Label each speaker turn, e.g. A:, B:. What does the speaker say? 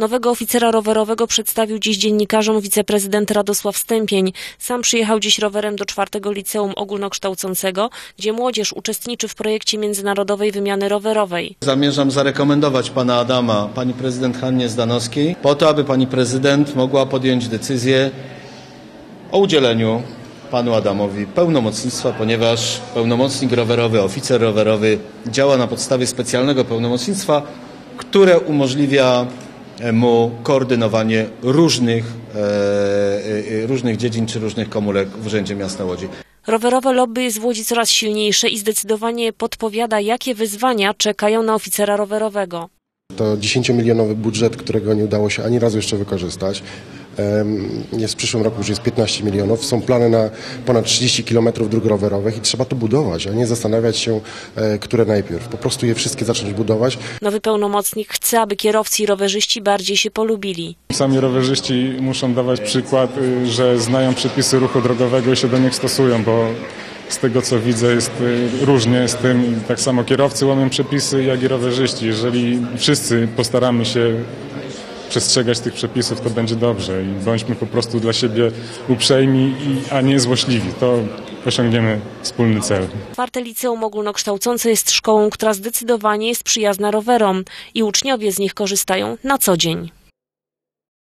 A: Nowego oficera rowerowego przedstawił dziś dziennikarzom wiceprezydent Radosław Stępień. Sam przyjechał dziś rowerem do czwartego liceum ogólnokształcącego, gdzie młodzież uczestniczy w projekcie międzynarodowej wymiany rowerowej.
B: Zamierzam zarekomendować pana Adama pani prezydent Hannie Zdanowskiej po to, aby pani prezydent mogła podjąć decyzję o udzieleniu panu Adamowi pełnomocnictwa, ponieważ pełnomocnik rowerowy, oficer rowerowy działa na podstawie specjalnego pełnomocnictwa, które umożliwia mu koordynowanie różnych, e, e, różnych dziedzin czy różnych komórek w Urzędzie Miasta Łodzi.
A: Rowerowe lobby jest w Łodzi coraz silniejsze i zdecydowanie podpowiada, jakie wyzwania czekają na oficera rowerowego.
C: To 10-milionowy budżet, którego nie udało się ani razu jeszcze wykorzystać. Jest w przyszłym roku już jest 15 milionów. Są plany na ponad 30 kilometrów dróg rowerowych i trzeba to budować, a nie zastanawiać się, e, które najpierw. Po prostu je wszystkie zacząć budować.
A: Nowy pełnomocnik chce, aby kierowcy i rowerzyści bardziej się polubili.
D: Sami rowerzyści muszą dawać przykład, y, że znają przepisy ruchu drogowego i się do nich stosują, bo z tego co widzę jest y, różnie z tym. Tak samo kierowcy łamią przepisy, jak i rowerzyści. Jeżeli wszyscy postaramy się przestrzegać tych przepisów, to będzie dobrze i bądźmy po prostu dla siebie uprzejmi, a nie złośliwi. To osiągniemy wspólny cel.
A: Czwarte liceum ogólnokształcące jest szkołą, która zdecydowanie jest przyjazna rowerom i uczniowie z nich korzystają na co dzień.